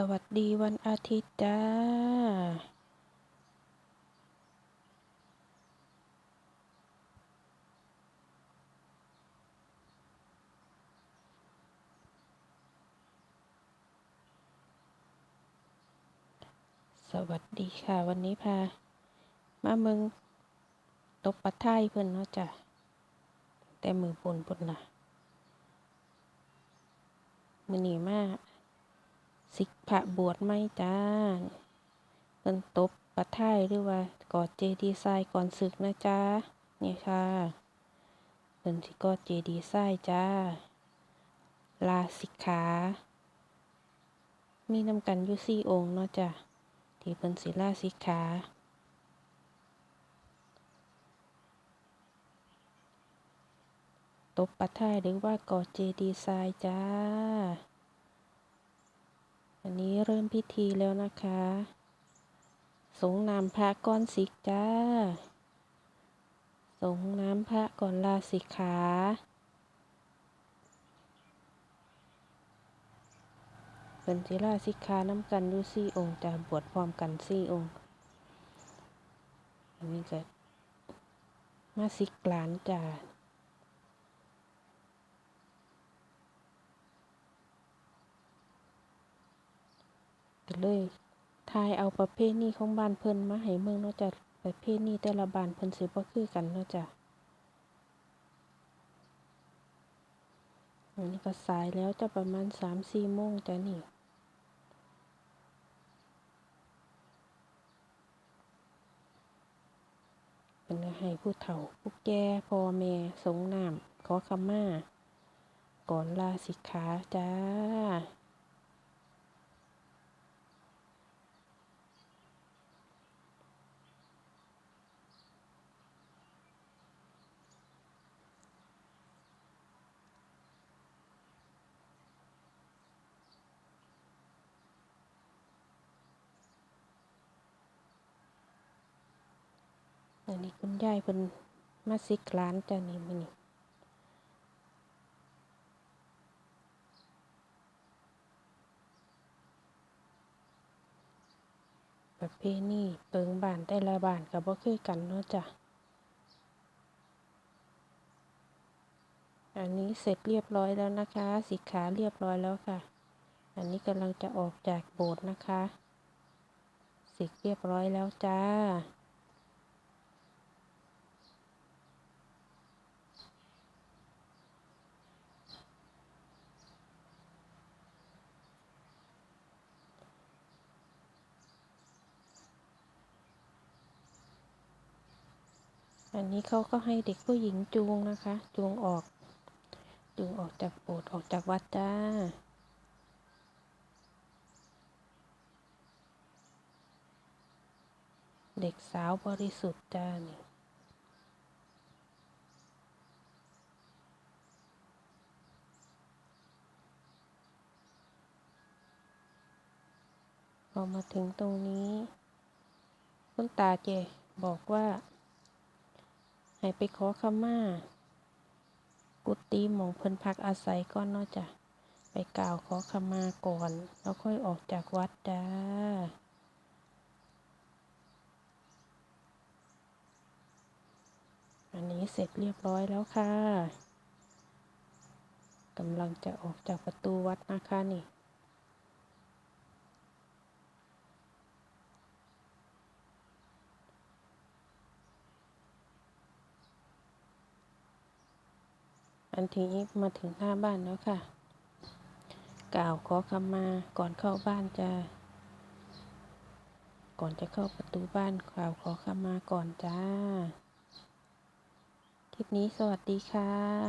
สวัสดีวันอาทิตย์จ้า สวัสดีค่ะวันนี้พา มาเมืองตบปะไทยเพิ่อนเนาะจ้ะ แต่มือปนปนล่ะมือหนีมาก สิกพระบวชไหมจ้าเพิ่นตบปะไทยหรือว่ากอดเจดีย์ทรายก่อนศึกนะจ้าเนี่ยค่ะเพิ่นสิกอดเจดีย์ทรายจ้า ลาสิกขา มีนำกันอยู่สี่องค์เนาะจ้ะที่เพิ่นสิลาสิกขาตบปะไทยหรือว่ากอดเจดีย์ทรายจ้า อันนี้เริ่มพิธีแล้วนะคะ สงนามพระก้อนสิกจ้า สงน้ำพระก่อนลาสิกขาเป็นจิลาสิกขาน้ำกันอยู่สี่องค์จะบวชพร้อมกันสี่องค์ อันนี้ก็มาสิกหลานจ้า ก็เลยทายเอาประเภทนี้ของบ้านเพิ่นมาให้เมืองเนาะจ้ะประเภทนี้แต่ละบ้านเพิ่นสิบ่คือกันเนาะจ้ะอันนี้ก็สายแล้วจะประมาณสามสี่โมงจ้ะนี่เป็นให้ผู้เฒ่าผู้แก่พ่อแม่สงน้ำขอขมาก่อนลาสิกขาจ้า อันนี้คุณยายเพิ่นมาสิกหลานจ้ะนี่มื้อนี้ประเพณีเปิงบ้านแต่ละบ้านก็บ่คือกันเนาะจ้ะ อันนี้เสร็จเรียบร้อยแล้วนะคะ สิกขาเรียบร้อยแล้วค่ะ อันนี้กำลังจะออกจากโบสถ์นะคะ สิกเรียบร้อยแล้วจ้า อันนี้เขาก็ให้เด็กผู้หญิงจูงนะคะ จูงออก จูงออกจากโบสถ์ออกจากวัดจ้าเด็กสาวบริสุทธิ์จ้านี่พอมาถึงตรงนี้ คุณตาเจบอกว่า ให้ไปขอขมากุฏิหมองเพิ่นพักอาศัยก่อนเนาะจ้ะไปกล่าวขอขมาก่อน แล้วค่อยออกจากวัดจ้าอันนี้เสร็จเรียบร้อยแล้วค่ะกำลังจะออกจากประตูวัดนะคะนี่ อันทีนี้มาถึงหน้าบ้านแล้วค่ะ กล่าวขอคำมาก่อนเข้าบ้านจะก่อนจะเข้าประตูบ้านกล่าวขอคำมาก่อนจ้า คลิปนี้สวัสดีค่ะ